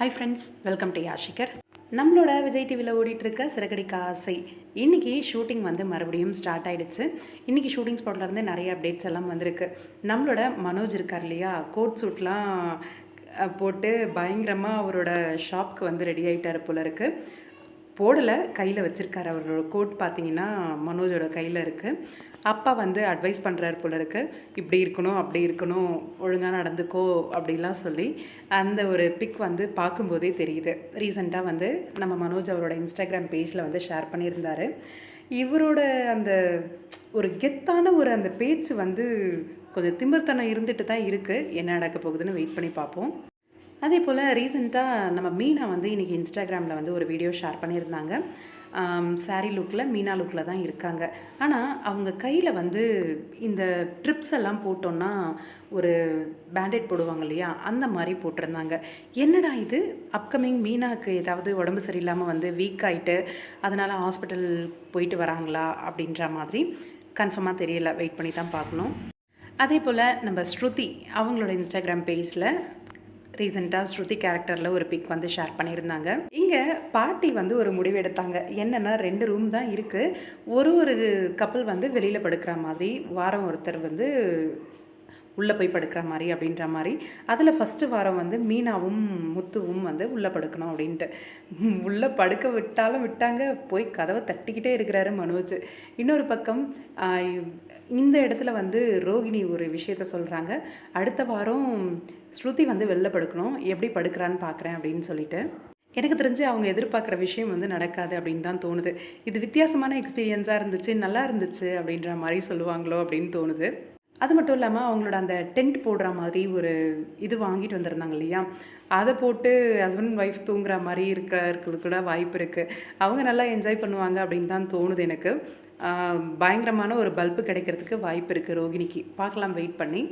Hi friends welcome to யாஷிகர் நம்மளோட விஜய் டிவியில் ஓடிட்டுருக்க சிறகடிக்க ஆசை. இன்றைக்கி ஷூட்டிங் வந்து மறுபடியும் ஸ்டார்ட் ஆகிடுச்சு இன்றைக்கி ஷூட்டிங் ஸ்பாட்லேருந்து நிறைய அப்டேட்ஸ் எல்லாம் வந்திருக்கு. நம்மளோட மனோஜ் இருக்கார் இல்லையா? கோட் சூட்லாம் போட்டு பயங்கரமாக அவரோட ஷாப்க்கு வந்து ரெடி ஆகிட்டார் போல இருக்குது போடலை கையில் வச்சுருக்காரு அவரோட கோட் பார்த்தீங்கன்னா மனோஜோட கையில் இருக்குது அப்பா வந்து அட்வைஸ் பண்ணுறாரு போல இருக்கு. இப்படி இருக்கணும் அப்படி இருக்கணும் ஒழுங்காக நடந்துக்கோ அப்படிலாம் சொல்லி அந்த ஒரு பிக் வந்து பார்க்கும்போதே தெரியுது. ரீசெண்டாக வந்து நம்ம மனோஜ் அவரோட இன்ஸ்டாகிராம் பேஜில் வந்து ஷேர் பண்ணியிருந்தாரு. இவரோட அந்த ஒரு கெத்தான ஒரு அந்த பேச்சு வந்து கொஞ்சம் திமிர்த்தனம் இருந்துட்டு தான் இருக்குது என்ன நடக்க போகுதுன்னு வெயிட் பண்ணி பார்ப்போம். அதே போல் ரீசெண்டாக நம்ம மீனா வந்து இன்றைக்கி இன்ஸ்டாகிராமில் வந்து ஒரு வீடியோ ஷேர் பண்ணியிருந்தாங்க. சாரீ லுக்கில் மீனா லுக்கில் தான் இருக்காங்க. ஆனால் அவங்க கையில் வந்து இந்த ட்ரிப்ஸ் எல்லாம் போட்டோன்னா ஒரு பேண்டேட் போடுவாங்க இல்லையா? அந்த மாதிரி போட்டிருந்தாங்க. என்னடா இது? அப்கமிங் மீனாக்கு ஏதாவது உடம்பு சரியில்லாமல் வந்து வீக் ஆகிட்டு அதனால் ஹாஸ்பிட்டல் போயிட்டு வராங்களா? அப்படின்ற மாதிரி கன்ஃபார்மாக தெரியல. வெயிட் பண்ணி தான் பார்க்கணும். அதே போல் நம்ம ஸ்ருதி அவங்களோட இன்ஸ்டாகிராம் பேஜில் ரீசெண்டாக ஸ்ருதி கேரக்டரில் ஒரு பிக் வந்து ஷேர் பண்ணியிருந்தாங்க. இங்கே பாட்டி வந்து ஒரு முடிவு எடுத்தாங்க. என்னென்னா ரெண்டு ரூம் தான் இருக்குது ஒரு ஒரு கப்பல் வந்து வெளியில் படுக்கிற மாதிரி வாரம் ஒருத்தர் வந்து உள்ளே போய் படுக்கிற மாதிரி அப்படின்ற மாதிரி. அதில் ஃபஸ்ட்டு வாரம் வந்து மீனாவும் முத்துவும் வந்து உள்ளே படுக்கணும் அப்படின்ட்டு. உள்ளே படுக்க விட்டாலும் விட்டாங்க போய் கதவை தட்டிக்கிட்டே இருக்கிறாரு மனோஜ். இன்னொரு பக்கம் இந்த இடத்துல வந்து ரோகிணி ஒரு விஷயத்த சொல்கிறாங்க அடுத்த வாரம் ஸ்ருதி வந்து வெளில படுக்கணும் எப்படி படுக்கிறான்னு பார்க்குறேன் அப்படின்னு சொல்லிட்டு. எனக்கு தெரிஞ்சு அவங்க எதிர்பார்க்குற விஷயம் வந்து நடக்காது அப்படின்னு தான் தோணுது. இது வித்தியாசமான எக்ஸ்பீரியன்ஸாக இருந்துச்சு நல்லா இருந்துச்சு அப்படின்ற மாதிரி சொல்லுவாங்களோ அப்படின்னு தோணுது. அது மட்டும் இல்லாமல் அவங்களோட அந்த டென்ட் போடுற மாதிரி ஒரு இது வாங்கிட்டு வந்திருந்தாங்க இல்லையா? அதை போட்டு ஹஸ்பண்ட் ஒய்ஃப் தூங்குற மாதிரி இருக்கிறதுக்கு கூட வாய்ப்பு இருக்குது அவங்க நல்லா என்ஜாய் பண்ணுவாங்க அப்படின்னு தான் தோணுது எனக்கு. பயங்கரமான ஒரு பல்பு கிடைக்கிறதுக்கு வாய்ப்பு இருக்குது ரோகிணிக்கு. பார்க்கலாம் வெயிட் பண்ணி.